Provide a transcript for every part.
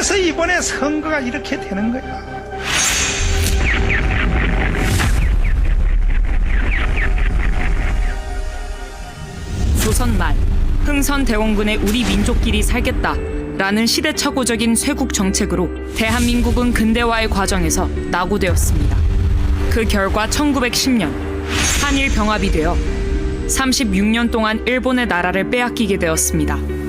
그래서 이번에 선거가 이렇게 되는 거야. 조선 말 흥선 대원군의 우리 민족끼리 살겠다 라는 시대착오적인 쇄국 정책으로 대한민국은 근대화의 과정에서 낙오되었습니다. 그 결과 1910년 한일 병합이 되어 36년 동안 일본의 나라를 빼앗기게 되었습니다.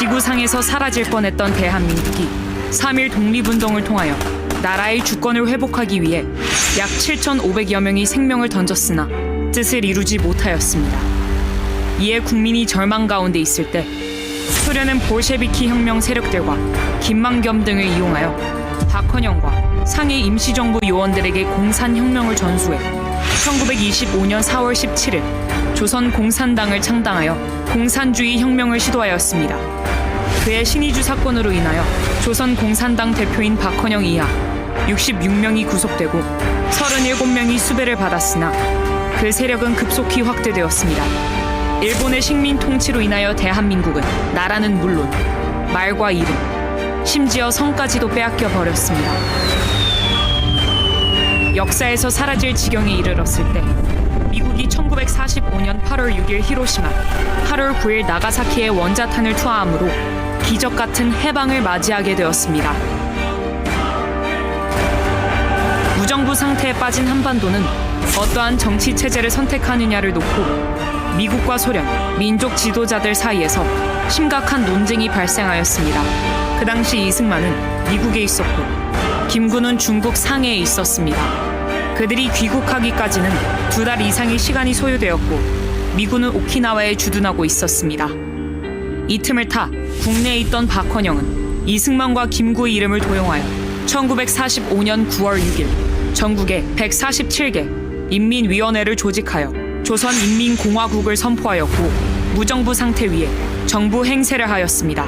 지구상에서 사라질 뻔했던 대한민국이 3일 독립운동을 통하여 나라의 주권을 회복하기 위해 약 7,500여 명이 생명을 던졌으나 뜻을 이루지 못하였습니다. 이에 국민이 절망 가운데 있을 때 소련은 볼셰비키 혁명 세력들과 김만겸 등을 이용하여 박헌영과 상해 임시정부 요원들에게 공산혁명을 전수해 1925년 4월 17일 조선 공산당을 창당하여 공산주의 혁명을 시도하였습니다. 그의 신의주 사건으로 인하여 조선 공산당 대표인 박헌영 이하 66명이 구속되고 37명이 수배를 받았으나 그 세력은 급속히 확대되었습니다. 일본의 식민 통치로 인하여 대한민국은 나라는 물론 말과 이름, 심지어 성까지도 빼앗겨 버렸습니다. 역사에서 사라질 지경에 이르렀을 때 미국이 1945년 8월 6일 히로시마, 8월 9일 나가사키의 원자탄을 투하함으로 기적 같은 해방을 맞이하게 되었습니다. 무정부 상태에 빠진 한반도는 어떠한 정치 체제를 선택하느냐를 놓고 미국과 소련, 민족 지도자들 사이에서 심각한 논쟁이 발생하였습니다. 그 당시 이승만은 미국에 있었고 김구는 중국 상해에 있었습니다. 그들이 귀국하기까지는 두 달 이상의 시간이 소요되었고 미군은 오키나와에 주둔하고 있었습니다. 이 틈을 타 국내에 있던 박헌영은 이승만과 김구의 이름을 도용하여 1945년 9월 6일 전국에 147개 인민위원회를 조직하여 조선인민공화국을 선포하였고 무정부 상태 위에 정부 행세를 하였습니다.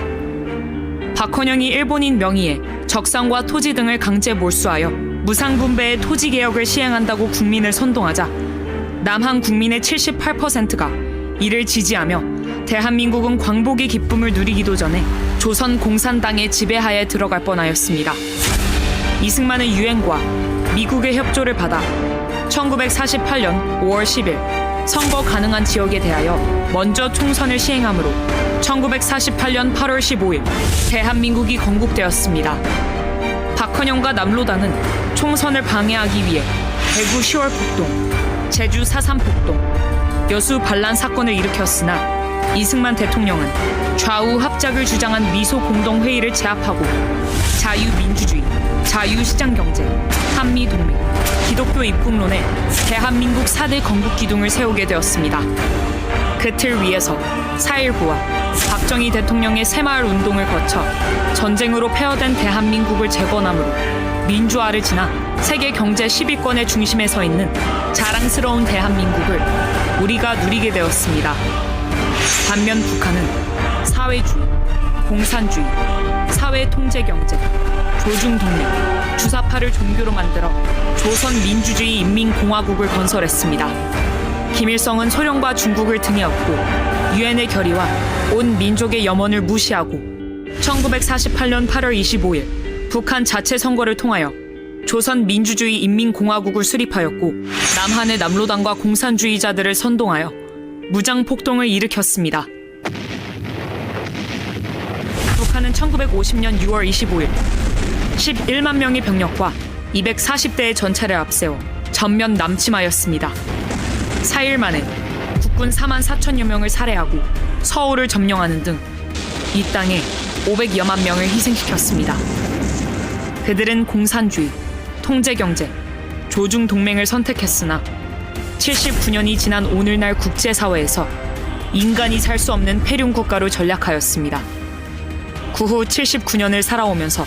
박헌영이 일본인 명의의 적상과 토지 등을 강제 몰수하여 무상분배의 토지 개혁을 시행한다고 국민을 선동하자 남한 국민의 78%가 이를 지지하며 대한민국은 광복의 기쁨을 누리기도 전에 조선 공산당의 지배하에 들어갈 뻔하였습니다. 이승만은 유엔과 미국의 협조를 받아 1948년 5월 10일 선거 가능한 지역에 대하여 먼저 총선을 시행하므로 1948년 8월 15일 대한민국이 건국되었습니다. 박헌영과 남로당은 총선을 방해하기 위해 대구 10월 폭동, 제주 4.3 폭동, 여수 반란 사건을 일으켰으나 이승만 대통령은 좌우 합작을 주장한 미소 공동회의를 제압하고 자유민주주의, 자유시장경제, 한미동맹, 기독교 입국론에 대한민국 4대 건국 기둥을 세우게 되었습니다. 그 틀 위에서 4.19와 박정희 대통령의 새마을 운동을 거쳐 전쟁으로 폐허된 대한민국을 재건함으로 민주화를 지나 세계 경제 10위권의 중심에 서 있는 자랑스러운 대한민국을 우리가 누리게 되었습니다. 반면 북한은 사회주의, 공산주의, 사회 통제 경제, 조중 동맹, 주사파를 종교로 만들어 조선 민주주의 인민공화국을 건설했습니다. 김일성은 소련과 중국을 등에 업고 유엔의 결의와 온 민족의 염원을 무시하고 1948년 8월 25일 북한 자체 선거를 통하여 조선 민주주의 인민공화국을 수립하였고 남한의 남로당과 공산주의자들을 선동하여 무장 폭동을 일으켰습니다. 북한은 1950년 6월 25일 11만 명의 병력과 240대의 전차를 앞세워 전면 남침하였습니다. 4일 만에 국군 4만 4천여 명을 살해하고 서울을 점령하는 등 이 땅에 500여만 명을 희생시켰습니다. 그들은 공산주의, 통제경제, 조중 동맹을 선택했으나 79년이 지난 오늘날 국제사회에서 인간이 살 수 없는 폐륜 국가로 전락하였습니다. 그 후 79년을 살아오면서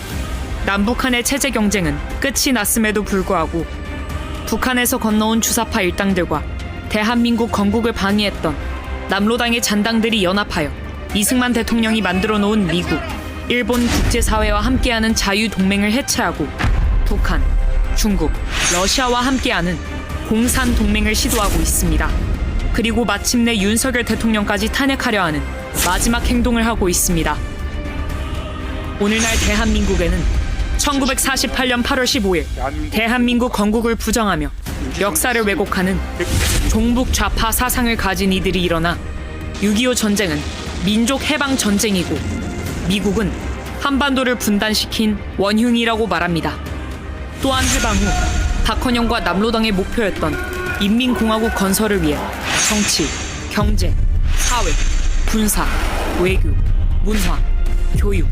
남북한의 체제 경쟁은 끝이 났음에도 불구하고 북한에서 건너온 주사파 일당들과 대한민국 건국을 방해했던 남로당의 잔당들이 연합하여 이승만 대통령이 만들어 놓은 미국, 일본 국제사회와 함께하는 자유동맹을 해체하고 북한, 중국, 러시아와 함께하는 공산 동맹을 시도하고 있습니다. 그리고 마침내 윤석열 대통령까지 탄핵하려 하는 마지막 행동을 하고 있습니다. 오늘날 대한민국에는 1948년 8월 15일 대한민국 건국을 부정하며 역사를 왜곡하는 종북 좌파 사상을 가진 이들이 일어나 6.25 전쟁은 민족 해방 전쟁이고 미국은 한반도를 분단시킨 원흉이라고 말합니다. 또한 해방 후 박헌영과 남로당의 목표였던 인민공화국 건설을 위해 정치, 경제, 사회, 군사, 외교, 문화, 교육,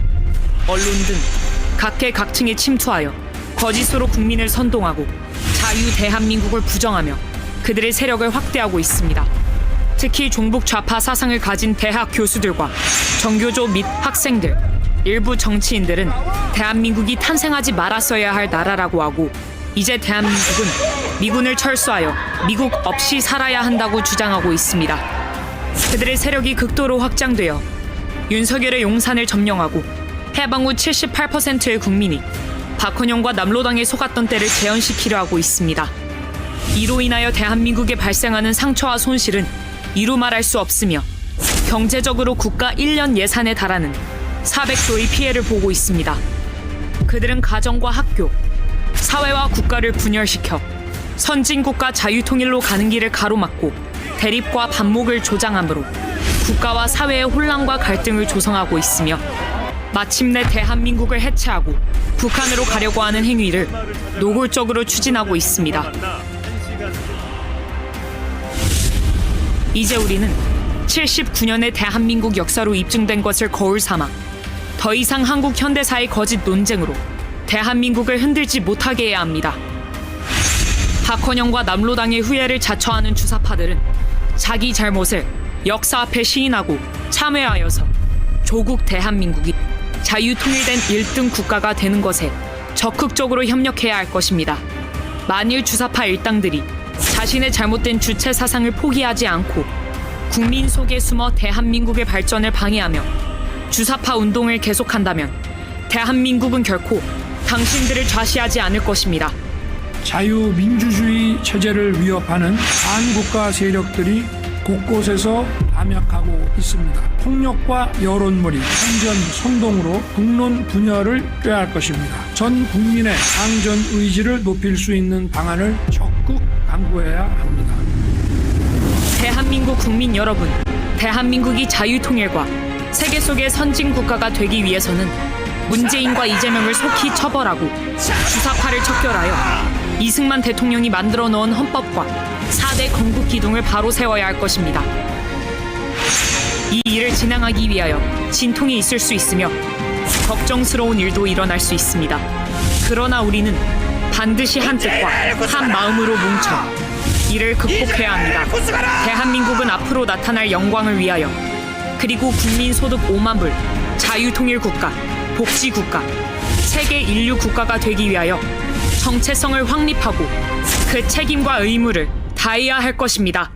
언론 등 각계각층에 침투하여 거짓으로 국민을 선동하고 자유 대한민국을 부정하며 그들의 세력을 확대하고 있습니다. 특히 종북 좌파 사상을 가진 대학 교수들과 정교조 및 학생들, 일부 정치인들은 대한민국이 탄생하지 말았어야 할 나라라고 하고 이제 대한민국은 미군을 철수하여 미국 없이 살아야 한다고 주장하고 있습니다. 그들의 세력이 극도로 확장되어 윤석열의 용산을 점령하고 해방 후 78%의 국민이 박헌영과 남로당에 속았던 때를 재현시키려 하고 있습니다. 이로 인하여 대한민국에 발생하는 상처와 손실은 이루 말할 수 없으며 경제적으로 국가 1년 예산에 달하는 400조의 피해를 보고 있습니다. 그들은 가정과 학교, 사회와 국가를 분열시켜 선진국가 자유통일로 가는 길을 가로막고 대립과 반목을 조장함으로 국가와 사회의 혼란과 갈등을 조성하고 있으며 마침내 대한민국을 해체하고 북한으로 가려고 하는 행위를 노골적으로 추진하고 있습니다. 이제 우리는 79년의 대한민국 역사로 입증된 것을 거울 삼아 더 이상 한국 현대사의 거짓 논쟁으로 대한민국을 흔들지 못하게 해야 합니다. 박헌영과 남로당의 후예를 자처하는 주사파들은 자기 잘못을 역사 앞에 시인하고 참회하여서 조국 대한민국이 자유 통일된 1등 국가가 되는 것에 적극적으로 협력해야 할 것입니다. 만일 주사파 일당들이 자신의 잘못된 주체 사상을 포기하지 않고 국민 속에 숨어 대한민국의 발전을 방해하며 주사파 운동을 계속한다면 대한민국은 결코 당신들을 좌시하지 않을 것입니다. 자유민주주의 체제를 위협하는 반국가 세력들이 곳곳에서 담약하고 있습니다. 폭력과 여론몰이, 선전, 선동으로 국론 분열을 꾀할 것입니다. 전 국민의 상전 의지를 높일 수 있는 방안을 적극 강구해야 합니다. 대한민국 국민 여러분, 대한민국이 자유통일과 세계 속의 선진 국가가 되기 위해서는 문재인과 이재명을 속히 처벌하고 주사파를 척결하여 이승만 대통령이 만들어 놓은 헌법과 4대 건국 기둥을 바로 세워야 할 것입니다. 이 일을 진행하기 위하여 진통이 있을 수 있으며 걱정스러운 일도 일어날 수 있습니다. 그러나 우리는 반드시 한 뜻과 한 마음으로 뭉쳐 이를 극복해야 합니다. 대한민국은 앞으로 나타날 영광을 위하여 그리고 국민 소득 5만 불, 자유통일 국가, 복지 국가, 세계 인류 국가가 되기 위하여 정체성을 확립하고 그 책임과 의무를 다해야 할 것입니다.